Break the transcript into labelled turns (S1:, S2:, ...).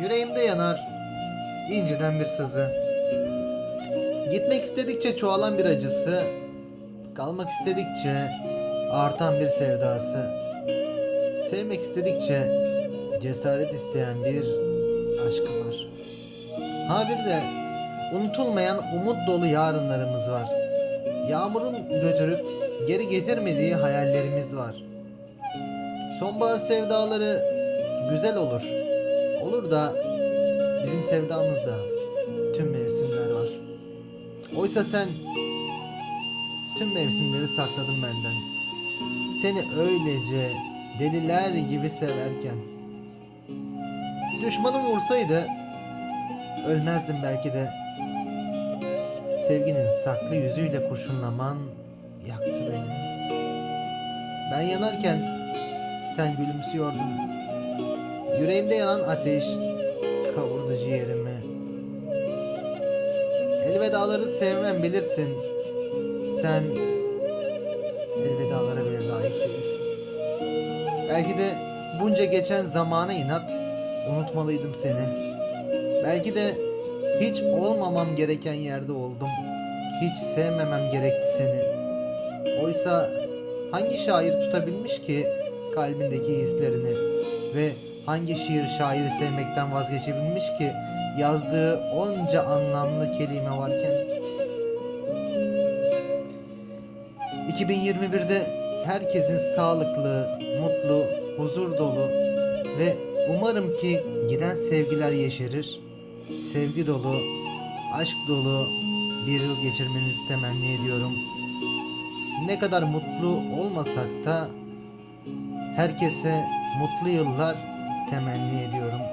S1: Yüreğimde yanar inceden bir sızı. Gitmek istedikçe çoğalan bir acısı, kalmak istedikçe artan bir sevdası. Sevmek istedikçe cesaret isteyen bir aşkı var. Ha bir de unutulmayan umut dolu yarınlarımız var. Yağmurun götürüp geri getirmediği hayallerimiz var. Sonbahar sevdaları güzel olur. Olur da bizim sevdamızda tüm mevsimler var. Oysa sen tüm mevsimleri sakladın benden. Seni öylece deliler gibi severken. Düşmanım vursaydı ölmezdim belki de. Sevginin saklı yüzüyle kurşunlaman yaktı beni. Ben yanarken sen gülümsüyordun. Yüreğimde yanan ateş kavurdu ciğerimi. Elvedaları sevmem bilirsin. Sen elvedalara bile layık değilsin. Belki de bunca geçen zamana inat unutmalıydım seni. Belki de hiç olmamam gereken yerde oldum. Hiç sevmemem gerekti seni. Oysa hangi şair tutabilmiş ki kalbindeki hislerini ve hangi şiir şairi sevmekten vazgeçebilmiş ki yazdığı onca anlamlı kelime varken 2021'de herkesin sağlıklı, mutlu, huzur dolu ve umarım ki giden sevgiler yeşerir. Sevgi dolu, aşk dolu bir yıl geçirmenizi temenni ediyorum. Ne kadar mutlu olmasak da herkese mutlu yıllar temenni ediyorum.